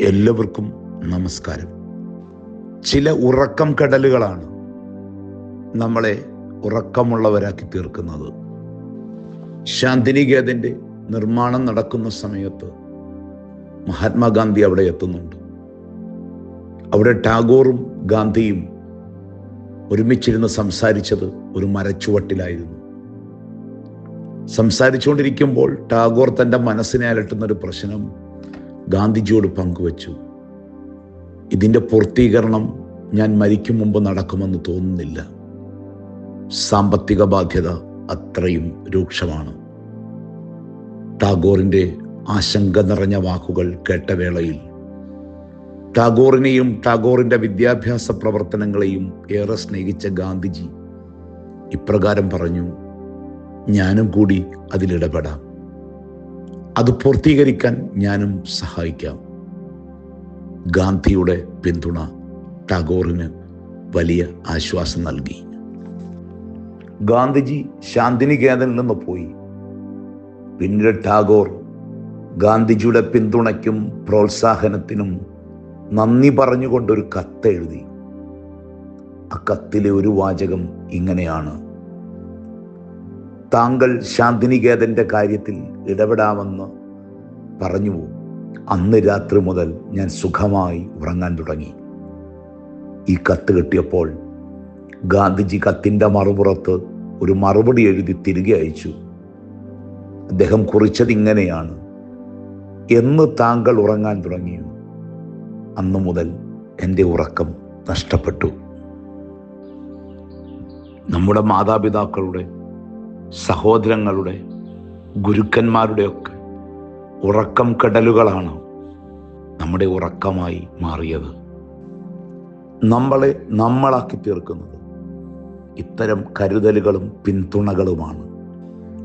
എല്ലാവർക്കും നമസ്കാരം. ചില ഉറക്കം കടലുകളാണ് നമ്മളെ ഉറക്കമുള്ളവരാക്കി തീർക്കുന്നത്. ശാന്തിനികേതന്റെ നിർമ്മാണം നടക്കുന്ന സമയത്ത് മഹാത്മാഗാന്ധി അവിടെ എത്തുന്നുണ്ട്. അവിടെ ടാഗോറും ഗാന്ധിയും ഒരുമിച്ചിരുന്ന് സംസാരിച്ചത് ഒരു മരച്ചുവട്ടിലായിരുന്നു. സംസാരിച്ചുകൊണ്ടിരിക്കുമ്പോൾ ടാഗോർ തന്റെ മനസ്സിനെ അലട്ടുന്ന ഒരു പ്രശ്നം ഗാന്ധിജിയോട് പങ്കുവച്ചു. ഇതിന്റെ പൂർത്തീകരണം ഞാൻ മരിക്കും മുമ്പ് നടക്കുമെന്ന് തോന്നുന്നില്ല. സാമ്പത്തിക ബാധ്യത അത്രയും രൂക്ഷമാണ്. ടാഗോറിന്റെ ആശങ്ക നിറഞ്ഞ വാക്കുകൾ കേട്ട വേളയിൽ ടാഗോറിനെയും ടാഗോറിന്റെ വിദ്യാഭ്യാസ പ്രവർത്തനങ്ങളെയും ഏറെ സ്നേഹിച്ച ഗാന്ധിജി ഇപ്രകാരം പറഞ്ഞു ഞാനും കൂടി അതിലിടപെടാം അത് പൂർത്തീകരിക്കാൻ ഞാനും സഹായിക്കാം. ഗാന്ധിയുടെ പിന്തുണ ടാഗോറിന് വലിയ ആശ്വാസം നൽകി. ഗാന്ധിജി ശാന്തിനികേതനിൽ നിന്ന് പോയി. പിന്നീട് ടാഗോർ ഗാന്ധിജിയുടെ പിന്തുണയ്ക്കും പ്രോത്സാഹനത്തിനും നന്ദി പറഞ്ഞുകൊണ്ടൊരു കത്ത് എഴുതി ആ കത്തിലെ ഒരു വാചകം ഇങ്ങനെയാണ്. താങ്കൾ ശാന്തിനികേതന്റെ കാര്യത്തിൽ ഇടപെടാമെന്ന് പറഞ്ഞു അന്ന് രാത്രി മുതൽ ഞാൻ സുഖമായി ഉറങ്ങാൻ തുടങ്ങി. ഈ കത്ത് കിട്ടിയപ്പോൾ ഗാന്ധിജി കത്തിന്റെ മറുപുറത്ത് ഒരു മറുപടി എഴുതി തിരികെ അയച്ചു. അദ്ദേഹം കുറിച്ചത് ഇങ്ങനെയാണ്. എന്ന് താങ്കൾ ഉറങ്ങാൻ തുടങ്ങിയോ? അന്നു മുതൽ എന്റെ ഉറക്കം നഷ്ടപ്പെട്ടു. നമ്മുടെ മാതാപിതാക്കളുടെ സഹോദരങ്ങളുടെ ഗുരുക്കന്മാരുടെയൊക്കെ ഉറക്കം കടലുകളാണ് നമ്മുടെ ഉറക്കമായി മാറിയത്. നമ്മളെ നമ്മളാക്കി തീർക്കുന്നത് ഇത്തരം കരുതലുകളും പിന്തുണകളുമാണ്.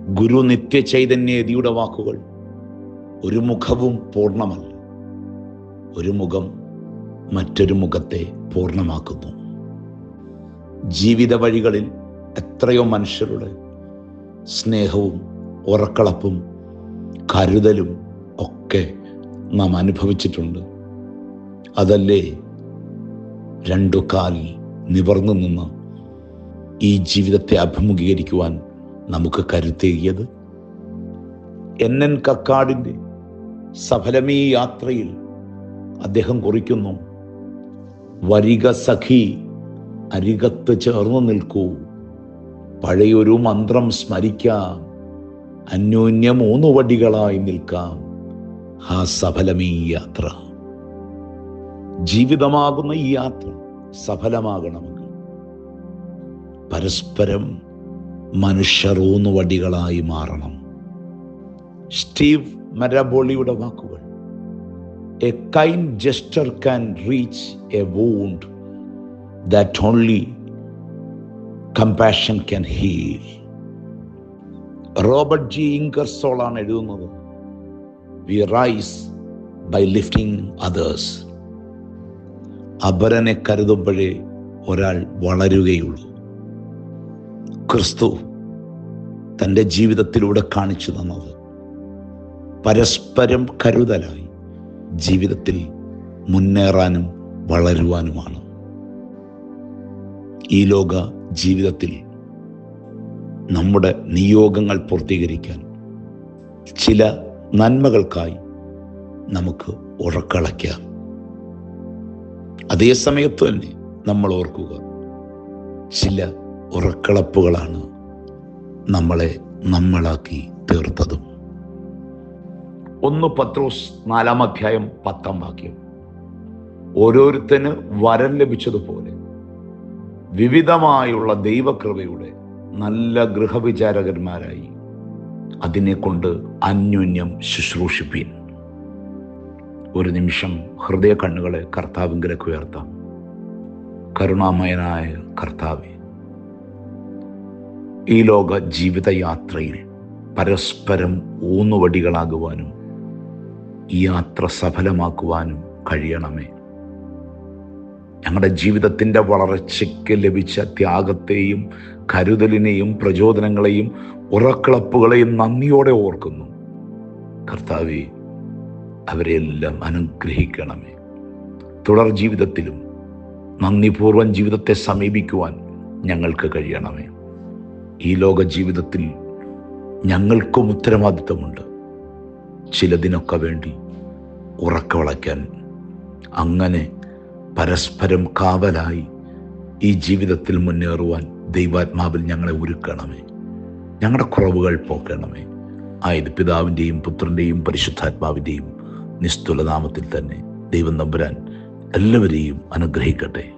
ഗുരു നിത്യചൈതന്യതിയുടെ വാക്കുകൾ ഒരു മുഖവും പൂർണമല്ല. ഒരു മുഖം മറ്റൊരു മുഖത്തെ പൂർണമാക്കുന്നു. ജീവിത വഴികളിൽ എത്രയോ മനുഷ്യരുടെ സ്നേഹവും ഉറക്കളപ്പും കരുതലും ഒക്കെ നാം അനുഭവിച്ചിട്ടുണ്ട്. അതല്ലേ രണ്ടു കാലിൽ നിവർന്നു നിന്ന് ഈ ജീവിതത്തെ അഭിമുഖീകരിക്കുവാൻ നമുക്ക് കരുത്തേകിയത്? എൻ എൻ കക്കാടിന്റെ സഫലമീ യാത്രയിൽ അദ്ദേഹം കുറിക്കുന്നു വരിക സഖി അരികത്ത് ചേർന്ന് നിൽക്കൂ പഴയൊരു മന്ത്രം സ്മരിക്കാം. അന്യോന്യം മൂന്ന് വടികളായി നിൽക്കാം. ആ സഫലമീ യാത്ര. ജീവിതമാകുന്ന ഈ യാത്ര സഫലമാകണമെങ്കിൽ പരസ്പരം മനുഷ്യർ ഊന്നുവടികളായി മാറണം. സ്റ്റീവ് മരബോളിയുടെ വാക്കുകൾ a kind gesture can reach a wound that only compassion can heal Robert G Ingersoll ആണ് എഴുതുന്നത്. We rise by lifting others അപരനെ കരുതുമ്പോഴേ ഒരാൾ വളരുകയുള്ളൂ. ക്രിസ്തു തന്റെ ജീവിതത്തിലൂടെ കാണിച്ചു തന്നത് പരസ്പരം കരുതലായി ജീവിതത്തിൽ മുന്നേറാനും വളരുവാനുമാണ്. ഈ ലോക ജീവിതത്തിൽ നമ്മുടെ നിയോഗങ്ങൾ പൂർത്തീകരിക്കാൻ ചില നന്മകൾക്കായി നമുക്ക് ഉറക്കളയ്ക്കാം. അതേ സമയത്ത് തന്നെ നമ്മൾ ഓർക്കുക ചില ഉറക്കളപ്പുകളാണ് നമ്മളെ നമ്മളാക്കി തീർത്തതും. ഒന്ന് പത്രോസ് നാലാം അധ്യായം പത്താം വാക്യം. ഓരോരുത്തന് വരം ലഭിച്ചതുപോലെ വിവിധമായുള്ള ദൈവകൃപയുടെ നല്ല ഗൃഹവിചാരകന്മാരായി അതിനെക്കൊണ്ട് അന്യോന്യം ശുശ്രൂഷിപ്പീൻ. ഒരു നിമിഷം ഹൃദയ കണ്ണുകളെ കർത്താവിങ്കിലേക്ക് ഉയർത്താം. കരുണാമയനായ കർത്താവെ ഈ ലോക ജീവിതയാത്രയിൽ പരസ്പരം ഊന്നുവടികളാകുവാനും ഈ യാത്ര സഫലമാക്കുവാനും കഴിയണമേ. ഞങ്ങളുടെ ജീവിതത്തിന്റെ വളർച്ചയ്ക്ക് ലഭിച്ച ത്യാഗത്തെയും കരുതലിനെയും പ്രചോദനങ്ങളെയും ഉറക്കിളപ്പുകളെയും നന്ദിയോടെ ഓർക്കുന്നു. കർത്താവെ അവരെല്ലാം അനുഗ്രഹിക്കണമേ. തുടർ ജീവിതത്തിലും നന്ദിപൂർവം ജീവിതത്തെ സമീപിക്കുവാൻ ഞങ്ങൾക്ക് കഴിയണമേ. ഈ ലോക ജീവിതത്തിൽ ഞങ്ങൾക്കും ഉത്തരവാദിത്വമുണ്ട് ചിലതിനൊക്കെ വേണ്ടി ഉറക്കവളയ്ക്കാൻ അങ്ങനെ പരസ്പരം കാവലായി ഈ ജീവിതത്തിൽ മുന്നേറുവാൻ ദൈവാത്മാവിൽ ഞങ്ങളെ ഒരുക്കണമേ. ഞങ്ങളുടെ കുറവുകൾ പോക്കണമേ. ആയത് പിതാവിന്റെയും പുത്രന്റെയും പരിശുദ്ധാത്മാവിന്റെയും നിസ്തുല നാമത്തിൽ തന്നെ ദൈവം നമ്പുരാൻ എല്ലാവരെയും അനുഗ്രഹിക്കട്ടെ.